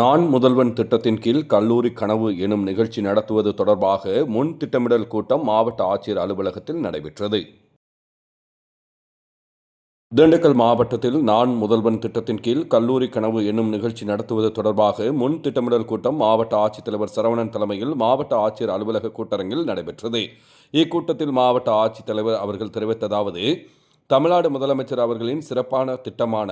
நான் முதல்வன் திட்டத்தின் கீழ் கல்லூரி கனவு எனும் நிகழ்ச்சி நடத்துவது தொடர்பாக முன் திட்டமிடல் கூட்டம் மாவட்ட ஆட்சியர் அலுவலகத்தில் நடைபெற்றது. திண்டுக்கல் மாவட்டத்தில் நான் முதல்வன் திட்டத்தின் கீழ் கல்லூரி கனவு எனும் நிகழ்ச்சி நடத்துவது தொடர்பாக முன் திட்டமிடல் கூட்டம் மாவட்ட ஆட்சித்தலைவர் சரவணன் தலைமையில் மாவட்ட ஆட்சியர் அலுவலக கூட்டரங்கில் நடைபெற்றது. இக்கூட்டத்தில் மாவட்ட ஆட்சித்தலைவர் அவர்கள் தெரிவித்ததாவது தமிழ்நாடு முதலமைச்சர் அவர்களின் சிறப்பான திட்டமான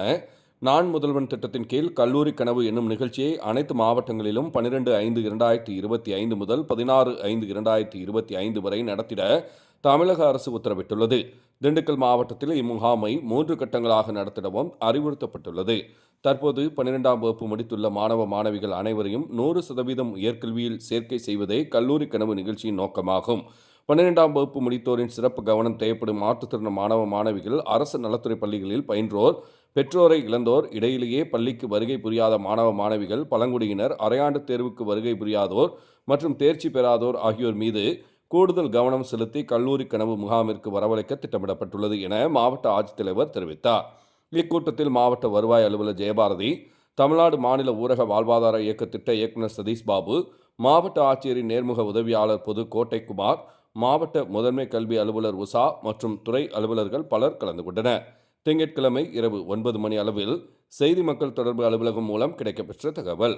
நான் முதல்வன் திட்டத்தின் கீழ் கல்லூரி கனவு என்னும் நிகழ்ச்சியை அனைத்து மாவட்டங்களிலும் பனிரெண்டு ஐந்து இரண்டாயிரத்தி இருபத்தி ஐந்து முதல் பதினாறு ஐந்து இரண்டாயிரத்தி இருபத்தி ஐந்து வரை நடத்திட தமிழக அரசு உத்தரவிட்டுள்ளது. திண்டுக்கல் மாவட்டத்தில் இம்முகாமை மூன்று கட்டங்களாக நடத்திடவும் அறிவுறுத்தப்பட்டுள்ளது. தற்போது பன்னிரெண்டாம் வகுப்பு முடித்துள்ள மாணவ மாணவிகள் அனைவரையும் நூறு சதவீதம் உயர்கல்வியில் சேர்க்கை செய்வதே கல்லூரி கனவு நிகழ்ச்சியின் நோக்கமாகும். பன்னிரெண்டாம் வகுப்பு முடித்தோரின் சிறப்பு கவனம் தேவைப்படும் மாற்றுத்திறன மாணவ மாணவிகள் அரசு நலத்துறை பள்ளிகளில் பயின்றோர் பெற்றோரை இழந்தோர் இடையிலேயே பள்ளிக்கு வருகை புரியாத மாணவ மாணவிகள் பழங்குடியினர் அரையாண்டு தேர்வுக்கு வருகை புரியாதோர் மற்றும் தேர்ச்சி பெறாதோர் ஆகியோர் மீது கூடுதல் கவனம் செலுத்தி கல்லூரி கனவு முகாமிற்கு வரவழைக்க திட்டமிடப்பட்டுள்ளது என மாவட்ட ஆட்சித்தலைவர் தெரிவித்தார். இக்கூட்டத்தில் மாவட்ட வருவாய் அலுவலர் ஜெயபாரதி தமிழ்நாடு மாநில ஊரக வாழ்வாதார இயக்க திட்ட இயக்குநர் சதீஷ் பாபு மாவட்ட ஆட்சியரின் நேர்முக உதவியாளர் பொது கோட்டைக்குமார் மாவட்ட முதன்மை கல்வி அலுவலர் உஷா மற்றும் துறை அலுவலர்கள் பலர் கலந்து கொண்டனர். திங்கட்கிழமை இரவு ஒன்பது மணி அளவில் செய்தி மக்கள் தொடர்பு அலுவலகம் மூலம் கிடைக்கப்பெற்ற தகவல்.